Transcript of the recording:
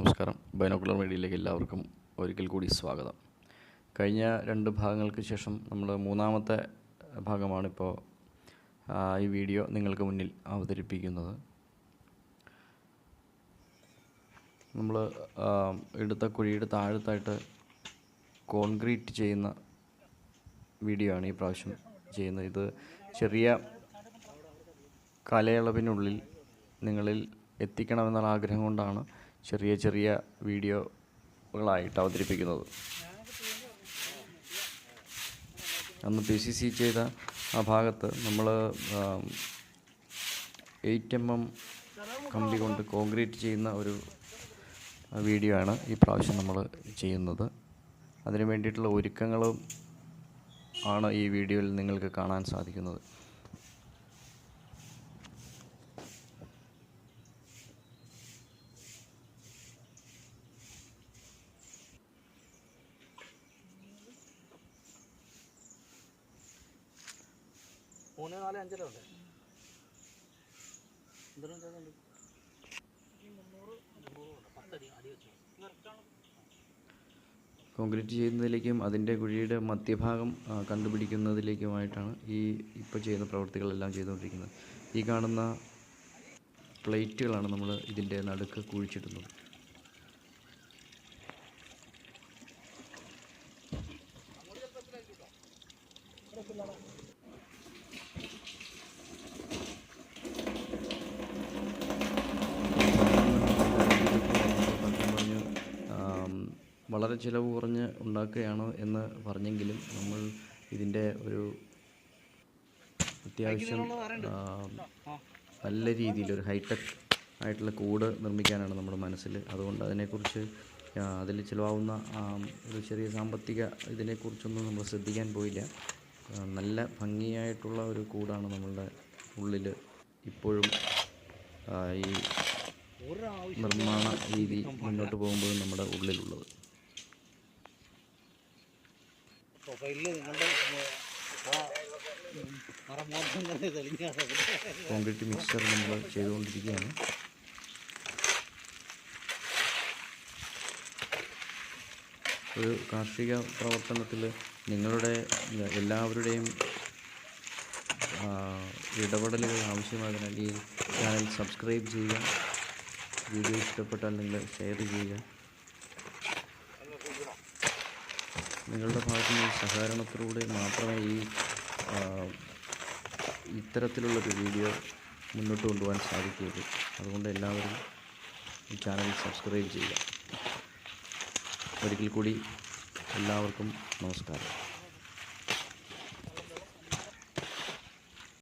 നമസ്കാരം. ബൈനോക്കുലർ മീഡിയയിലേക്ക് എല്ലാവർക്കും ഒരിക്കൽ കൂടി സ്വാഗതം. കഴിഞ്ഞ രണ്ട് ഭാഗങ്ങൾക്ക് ശേഷം നമ്മൾ മൂന്നാമത്തെ ഭാഗമാണിപ്പോൾ ഈ വീഡിയോ നിങ്ങൾക്ക് മുന്നിൽ അവതരിപ്പിക്കുന്നത്. നമ്മൾ എടുത്ത കുഴിയുടെ താഴത്തായിട്ട് കോൺക്രീറ്റ് ചെയ്യുന്ന വീഡിയോ ആണ് ഈ പ്രാവശ്യം ചെയ്യുന്നത്. ഇത് ചെറിയ കാലയളവിനുള്ളിൽ നിങ്ങളിൽ എത്തിക്കണമെന്നുള്ള ആഗ്രഹം കൊണ്ടാണ് ചെറിയ ചെറിയ വീഡിയോകളായിട്ട് അവതരിപ്പിക്കുന്നത്. അന്ന് പി സി സി ചെയ്ത ആ ഭാഗത്ത് നമ്മൾ എയ്റ്റ് എം എം കമ്പി കൊണ്ട് കോൺക്രീറ്റ് ചെയ്യുന്ന ഒരു വീഡിയോ ആണ് ഈ പ്രാവശ്യം നമ്മൾ ചെയ്യുന്നത്. അതിന് വേണ്ടിയിട്ടുള്ള ഒരുക്കങ്ങളും ആണ് ഈ വീഡിയോയിൽ നിങ്ങൾക്ക് കാണാൻ സാധിക്കുന്നത്. മൂന്ന് നാല് അഞ്ചര ഉണ്ട്. കോൺക്രീറ്റ് ചെയ്യുന്നതിലേക്കും അതിന്റെ കുഴിയുടെ മധ്യഭാഗം കണ്ടുപിടിക്കുന്നതിലേക്കുമായിട്ടാണ് ഈ ഇപ്പോൾ ചെയ്യുന്ന പ്രവൃത്തികളെല്ലാം ചെയ്തുകൊണ്ടിരിക്കുന്നത്. ഈ കാണുന്ന പ്ലേറ്റുകളാണ് നമ്മൾ ഇതിന്റെ നടുക്ക് കുഴിച്ചിടുന്നത്. പറഞ്ഞു ആം, വളരെ ചിലവ് കുറഞ്ഞ് ഉണ്ടാക്കുകയാണ് എന്ന് പറഞ്ഞെങ്കിലും നമ്മൾ ഇതിന്റെ ഒരു അത്യാവശ്യം നല്ല രീതിയിൽ ഒരു ഹൈടെക് ആയിട്ടുള്ള കൂട് നിർമ്മിക്കാനാണ് നമ്മുടെ മനസ്സിൽ. അതുകൊണ്ട് അതിനെക്കുറിച്ച് അതിൽ ചിലവാകുന്ന ഒരു ചെറിയ സാമ്പത്തിക ഇതിനെക്കുറിച്ചൊന്നും നമ്മൾ ശ്രദ്ധിക്കാൻ പോയില്ല. നല്ല ഭംഗിയായിട്ടുള്ള ഒരു കൂടാണ് നമ്മളുടെ ഉള്ളിൽ ഇപ്പോഴും ഈ നിർമ്മാണ രീതി മുന്നോട്ട് പോകുമ്പോഴും നമ്മുടെ ഉള്ളിലുള്ളത്. കോൺക്രീറ്റ് മിക്സർ നമ്മൾ ചെയ്തുകൊണ്ടിരിക്കുകയാണ്. ഒരു കാർഷിക പ്രവർത്തനത്തിൽ നിങ്ങളുടെ എല്ലാവരുടെയും ഇടപെടലുകൾ ആവശ്യമായതിനാൽ ഈ ചാനൽ സബ്സ്ക്രൈബ് ചെയ്യുക. വീഡിയോ ഇഷ്ടപ്പെട്ടാൽ നിങ്ങൾ ഷെയർ ചെയ്യുക. നിങ്ങളുടെ ഭാഗത്തു നിന്ന് സഹകരണത്തിലൂടെ മാത്രമേ ഈ ഇത്തരത്തിലുള്ളൊരു വീഡിയോ മുന്നോട്ട് കൊണ്ടുപോകാൻ സാധിക്കുകയുള്ളൂ. അതുകൊണ്ട് എല്ലാവരും ഈ ചാനൽ സബ്സ്ക്രൈബ് ചെയ്യുക. ഒരിക്കൽ കൂടി എല്ലാവർക്കും നമസ്കാരം.